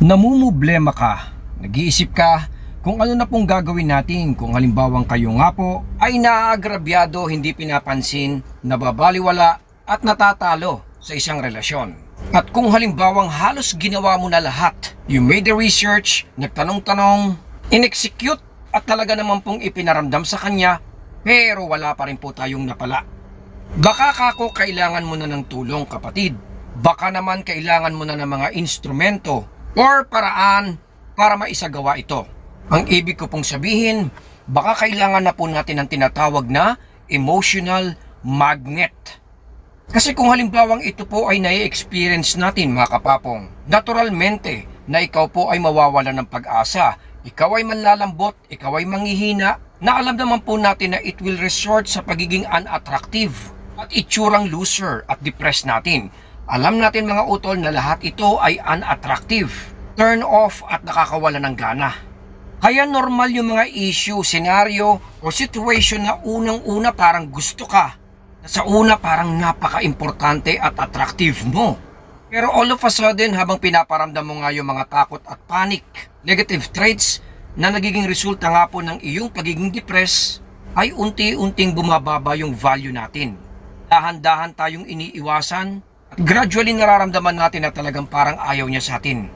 Namumblema ka, nag-iisip ka kung ano na pong gagawin natin kung halimbawang kayo nga po ay naaagrabyado, hindi pinapansin, nababaliwala at natatalo sa isang relasyon. At kung halimbawang halos ginawa mo na lahat, you made the research, nagtanong-tanong, in-execute at talaga naman pong ipinaramdam sa kanya, pero wala pa rin po tayong napala. Baka kako kailangan mo na ng tulong kapatid. Baka naman kailangan mo na ng mga instrumento or paraan para maisagawa ito. Ang ibig ko pong sabihin, baka kailangan na po natin ang tinatawag na emotional magnet. Kasi kung halimbawang ito po ay nai-experience natin mga kapapong, naturalmente na ikaw po ay mawawala ng pag-asa, ikaw ay manlalambot, ikaw ay manghihina, na alam naman po natin na it will resort sa pagiging unattractive at itsurang loser at depressed natin. Alam natin mga utol na lahat ito ay unattractive, turn off at nakakawala ng gana. Kaya normal yung mga issue, senaryo o situation na unang-una parang gusto ka. Na sa una parang napaka-importante at attractive mo. Pero all of a sudden habang pinaparamdam mo nga yung mga takot at panic, negative traits na nagiging resulta nga po ng iyong pagiging depressed, ay unti-unting bumababa yung value natin. Dahan-dahan tayong iniiwasan gradually nararamdaman natin na talagang parang ayaw niya sa atin.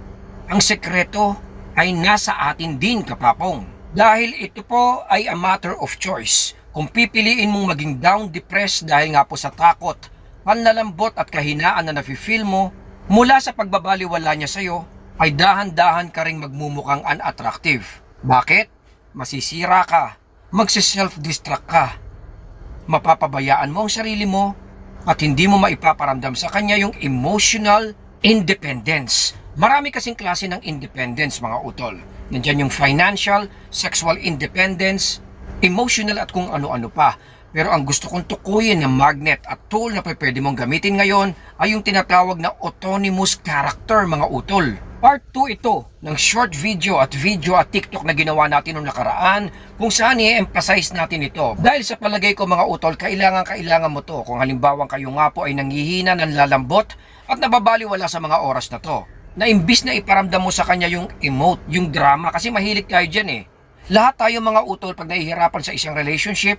Ang sekreto ay nasa atin din kapapong. Dahil ito po ay a matter of choice. Kung pipiliin mong maging down depressed dahil nga po sa takot, panlalambot at kahinaan na nafe-feel mo mula sa pagbabaliwala niya sa'yo, ay dahan-dahan ka ring magmumukhang unattractive. Bakit? Masisira ka, magsiself-destruct ka, mapapabayaan mo ang sarili mo at hindi mo maipaparamdam sa kanya yung emotional independence. Marami kasing klase ng independence mga utol. Nandiyan yung financial, sexual independence, emotional at kung ano-ano pa. Pero ang gusto kong tukuyin na magnet at tool na pwede mong gamitin ngayon ay yung tinatawag na autonomous character mga utol. Part 2 ito ng short video at video at TikTok na ginawa natin noong nakaraan kung saan i-emphasize natin ito. Dahil sa palagay ko mga utol, kailangan kailangan mo to kung halimbawang kayo nga po ay nanghihina, nanlalambot at nababaliwala sa mga oras na to. Na imbis na iparamdam mo sa kanya yung emote, yung drama kasi mahilig tayo dyan eh. Lahat tayo mga utol pag nahihirapan sa isang relationship,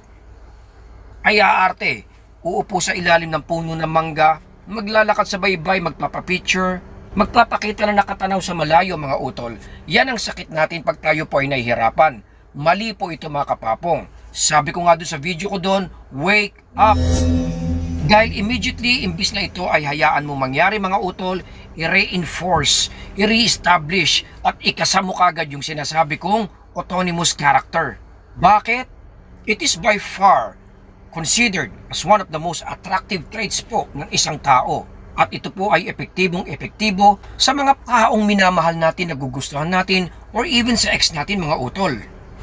ay aarte. Uupo sa ilalim ng puno ng mangga, maglalakad sa baybay, magpapapicture, magpapakita na nakatanaw sa malayo mga utol. Yan ang sakit natin pag tayo po ay nahihirapan. Mali po ito mga kapapong. Sabi ko nga doon sa video ko doon, wake up! Dahil immediately, imbis na ito ay hayaan mo mangyari mga utol, i-reinforce, i-reestablish at ikasamo kagad yung sinasabi kong autonomous character. Bakit? It is by far considered as one of the most attractive traits po ng isang tao. At ito po ay epektibong epektibo sa mga taong minamahal natin, nagugustuhan natin, or even sa ex natin mga utol.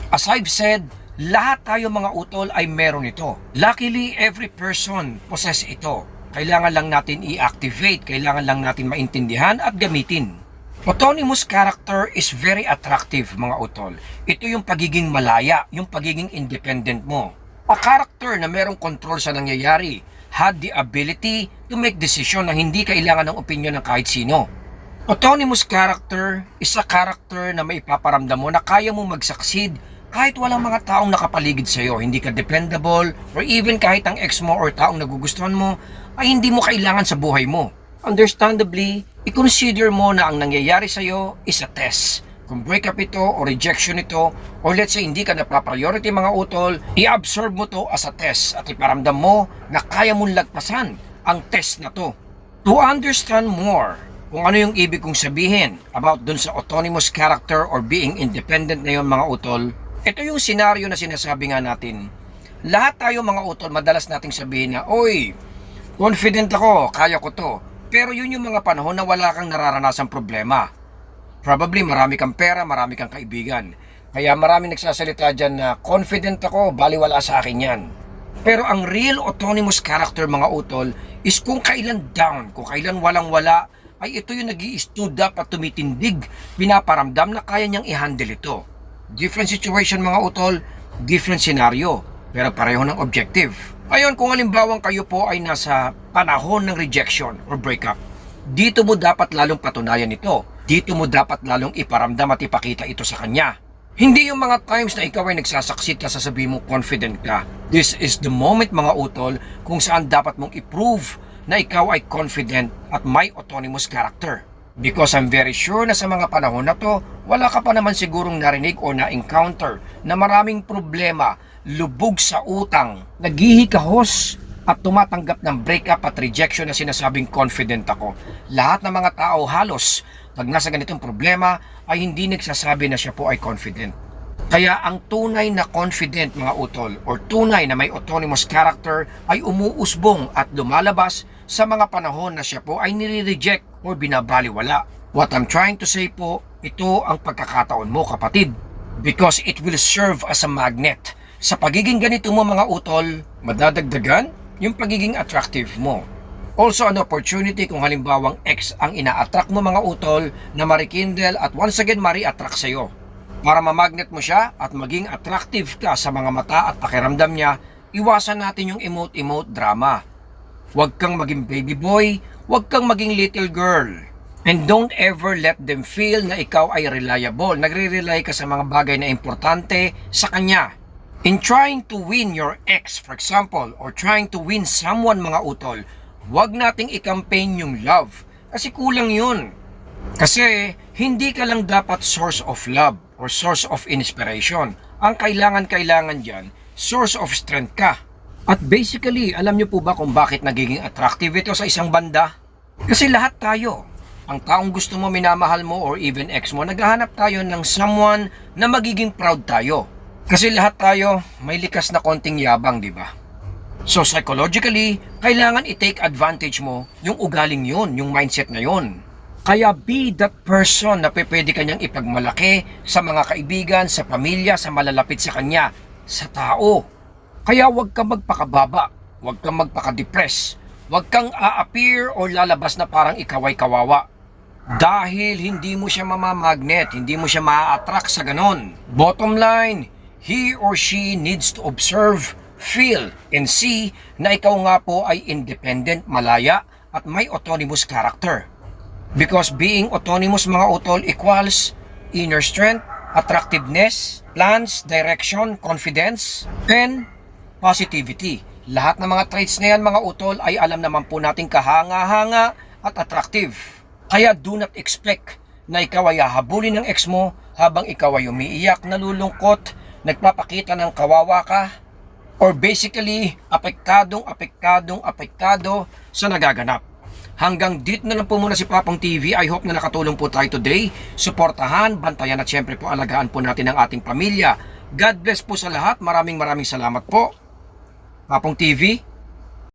As I've said, lahat tayo mga utol ay meron ito. Luckily, every person possess ito. Kailangan lang natin i-activate, kailangan lang natin maintindihan at gamitin. Autonomous character is very attractive mga utol. Ito yung pagiging malaya, yung pagiging independent mo. A character na merong control sa nangyayari, had the ability to make decision na hindi kailangan ng opinion ng kahit sino. Autonomous character is a character na may paparamdam mo na kaya mo mag-succeed kahit walang mga taong nakapaligid sa iyo, hindi ka dependable, or even kahit ang ex mo or taong nagugustuhan mo, ay hindi mo kailangan sa buhay mo. Understandably, i-consider mo na ang nangyayari sa iyo is a test. Kung breakup ito o rejection ito, or let's say hindi ka na-priority mga utol, i-absorb mo to as a test at iparamdam mo na kaya mong lagpasan ang test na to. To understand more kung ano yung ibig kong sabihin about dun sa autonomous character or being independent na yun mga utol, ito yung senaryo na sinasabi nga natin. Lahat tayo mga utol, madalas nating sabihin na, Oy, confident ako, kaya ko to. Pero yun yung mga panahon na wala kang nararanasang problema. Probably marami kang pera, marami kang kaibigan. Kaya marami nagsasalita dyan na confident ako, baliwala sa akin yan. Pero ang real autonomous character mga utol is kung kailan down, kung kailan walang-wala, ay ito yung nag stood up at tumitindig, pinaparamdam na kaya niyang i-handle ito. Different situation mga utol, different scenario, pero pareho ng objective. Ayon kung halimbawang kayo po ay nasa panahon ng rejection or breakup, dito mo dapat lalong patunayan ito dito mo dapat lalong iparamdam at ipakita ito sa kanya. Hindi yung mga times na ikaw ay nagsasaksit ka sasabihin mo confident ka. This is the moment mga utol kung saan dapat mong i-prove na ikaw ay confident at may autonomous character. Because I'm very sure na sa mga panahon na to, wala ka pa naman sigurong narinig o na-encounter na maraming problema, lubog sa utang, naghihikahos at tumatanggap ng breakup at rejection na sinasabing confident ako. Lahat ng mga tao halos pag nasa ganitong problema ay hindi nagsasabi na siya po ay confident. Kaya ang tunay na confident mga utol or tunay na may autonomous character ay umuusbong at lumalabas sa mga panahon na siya po ay nire-reject o binabaliwala. What I'm trying to say po, ito ang pagkakataon mo kapatid. Because it will serve as a magnet. Sa pagiging ganito mo mga utol, madadagdagan yung pagiging attractive mo. Also an opportunity kung halimbawang X ang ina-attract mo mga utol na marikindle at once again mari-attract sa'yo. Para mamagnet mo siya at maging attractive ka sa mga mata at pakiramdam niya, iwasan natin yung emote-emote drama. Huwag kang maging baby boy, huwag kang maging little girl. And don't ever let them feel na ikaw ay reliable. Nagre-rely ka sa mga bagay na importante sa kanya. In trying to win your ex, for example, or trying to win someone mga utol, huwag nating i-campaign yung love. Kasi kulang yun. Kasi hindi ka lang dapat source of love or source of inspiration. Ang kailangan-kailangan dyan, source of strength ka. At basically, alam niyo po ba kung bakit nagiging attractive ito sa isang banda? Kasi lahat tayo, ang taong gusto mo, minamahal mo, or even ex mo, naghahanap tayo ng someone na magiging proud tayo. Kasi lahat tayo may likas na konting yabang, di ba? So psychologically, kailangan i-take advantage mo yung ugaling yun, yung mindset na yun. Kaya be that person na pwede kanyang ipagmalaki sa mga kaibigan, sa pamilya, sa malalapit sa kanya, sa tao. Kaya huwag kang magpakababa, huwag kang magpakadepress, huwag kang a-appear o lalabas na parang ikaw ay kawawa. Dahil hindi mo siya mamamagnet, hindi mo siya ma-attract sa ganon. Bottom line, he or she needs to observe, feel, and see na ikaw nga po ay independent, malaya, at may autonomous character. Because being autonomous mga utol equals inner strength, attractiveness, plans, direction, confidence, and positivity. Lahat ng mga traits na yan mga utol ay alam naman po nating kahanga-hanga at attractive. Kaya do not expect na ikaw ay hahabulin ng ex mo habang ikaw ay umiiyak, nalulungkot, nagpapakita ng kawawa ka, or basically apektadong apektadong apektado sa nagaganap. Hanggang dito na lang po muna si Papong TV. I hope na nakatulong po tayo today. Suportahan, bantayan at syempre po alagaan po natin ang ating pamilya. God bless po sa lahat. Maraming maraming salamat po. Papong TV,